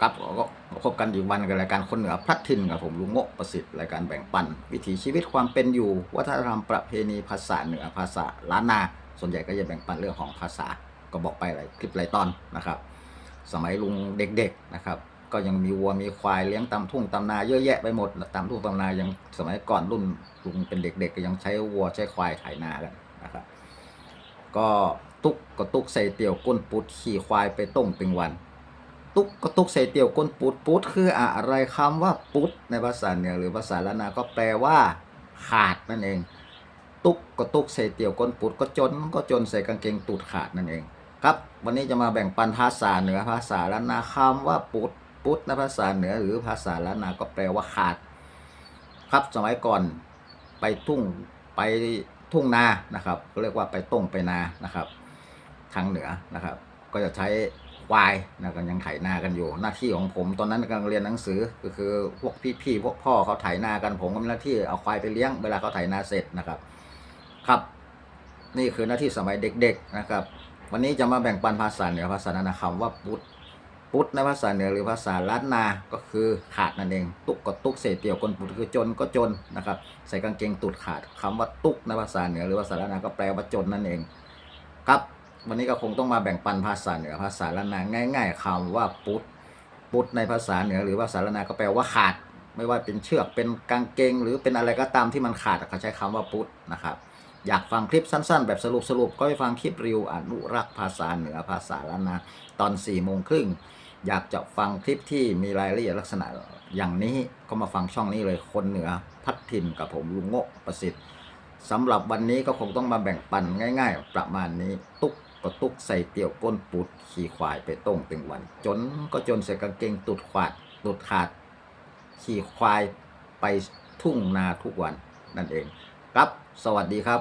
ครับก็พบกันอีกวันกับรายการคนเหนือพลัดถิ่นกับผมลุงโงะประสิทธิ์รายการแบ่งปัน วิถีชีวิตความเป็นอยู่ วัฒนธรรมประเพณีภาษาเหนือภาษาล้านนา ส่วนใหญ่ก็จะแบ่งปันเรื่องของภาษาก็บอกไปหลายคลิปหลายตอนนะครับ สมัยลุงเด็กๆนะครับก็ยังมีวัวมีควายเลี้ยงตามทุ่งตามนาเยอะแยะไปหมดตามทุ่งตามนายังสมัยก่อนรุ่นลุงเป็นเด็กๆก็ยังใช้วัวใช้ควายไถนากันนะครับก็ตุกก็ตุกใส่เตี่ยวก้นปุดขี่ควายไปต้มเป็นวัน ตุกก็ตุกใส่เตี่ยวก้นปุดปุดคืออะไรคำว่าปุดในภาษาเหนือหรือภาษาละนาก็แปลว่า ขาดนั่นเอง ตุกก็ตุกใส่เตี่ยวก้นปุดก็จนก็จนใส่กางเกงตูดขาดนั่นเอง ครับ วันนี้จะมาแบ่งปันภาษาเหนือภาษาละนาคำว่าปุดปุดในภาษาเหนือหรือภาษาละนาก็แปลว่าขาด ครับสมัยก่อนไปทุ่งไปทุ่งนานะครับเรียกว่าไปต้งไปนานะครับ ทางเหนือนะครับ ก็จะใช้ วายนะก็ยังไถนากันอยู่ หน้าที่ของผมตอนนั้นกำลังเรียนหนังสือก็คือพวกพี่ๆพวกพ่อเขาไถนากันผมก็มีหน้าที่เอาควายไปเลี้ยงเวลาเขาไถนาเสร็จนะครับ ครับ นี่คือหน้าที่สมัยเด็ก ๆนะครับ วันนี้จะมาแบ่งปันภาษาเหนือภาษานานาคำว่าปุดปุดในภาษาเหนือหรือภาษาล้านนา ก็คือขาดนั่นเอง ตุกก็ตุกเศษเตี่ยวคนปุดคือจนก็จนนะครับใส่กางเกงตุดขาดคำว่าตุกในภาษาเหนือหรือภาษาล้านนาก็แปลว่าจนนั่นเอง ครับ วันนี้ก็คงต้องมาแบ่งปันภาษาเหนือภาษาล้านาง่าย ๆคำว่าปุดปุดในภาษาเหนือหรือภาษาล้านนาก็แปลว่าขาด ไม่ว่าเป็นเชือกเป็นกางเกง หรือเป็นอะไรก็ตามที่มันขาดเขาใช้คำว่าปุดนะครับอยากฟังคลิปสั้นๆ แบบสรุปสรุปๆก็ไปฟังคลิปรีวิวอนุรักษ์ภาษาเหนือภาษาล้านาตอน4ี่โมงครึ่งอยากจะฟังคลิปที่มีรายละเอียดลักษณะอย่างนี้ก็มาฟังช่องนี้เลยคนเหนือพัดถิ่นกับผมลุงโง่ประสิทธิ์สำหรับวันนี้ก็คงต้องมาแบ่งปันง่าย ๆ ประมาณนี้ตุ๊ก ก็ตุกใส่เตี่ยวก้นปุดขี่ควายไปต้งเป็นวัน จนก็จนใส่กางเกงตุดขวาดตุดขาด ขี่ควายไปทุ่งนาทุกวันนั่นเอง ครับ สวัสดีครับ